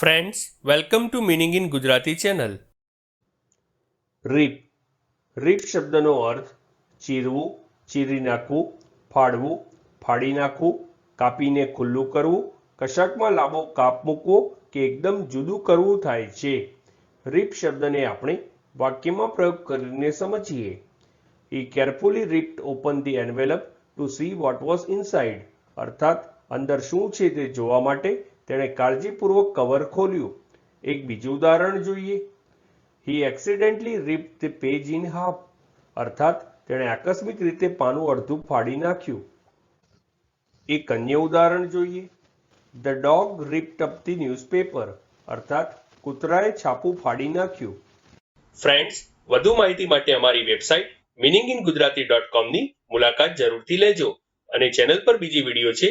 Friends welcome to meaning in Gujarati channel rip. Rip શબ્દનો અર્થ ચીરવું, ચીરી નાખવું, ફાડવું, ફાડી નાખવું, કાપીને ખુલ્લું કરવું, કશાકમાં લાંબો કાપ મૂકવો કે એકદમ જુદું કરવું થાય છે. રીપ શબ્દને આપણે વાક્યમાં પ્રયોગ કરીને સમજીએ. A carefully ripped open the envelope to see what was inside અર્થાત, અંદર શું છે તે જોવા માટે તેણે કાળજીપૂર્વક કવર ખોલ્યું. એક બીજું ઉદાહરણ જોઈએ. He accidentally rip the page in half અર્થાત, તેણે આકસ્મિક રીતે પાનું અડધું ફાડી નાખ્યું. એક અન્ય ઉદાહરણ જોઈએ. The dog ripped up the newspaper અર્થાત, કૂતરાએ છાપું ફાડી નાખ્યું. ફ્રેન્ડ્સ વધુ માહિતી માટે અમારી website meaning in Gujarati dot કોમની મુલાકાત જરૂરથી લેજો અને ચેનલ પર બીજી વીડિયો છે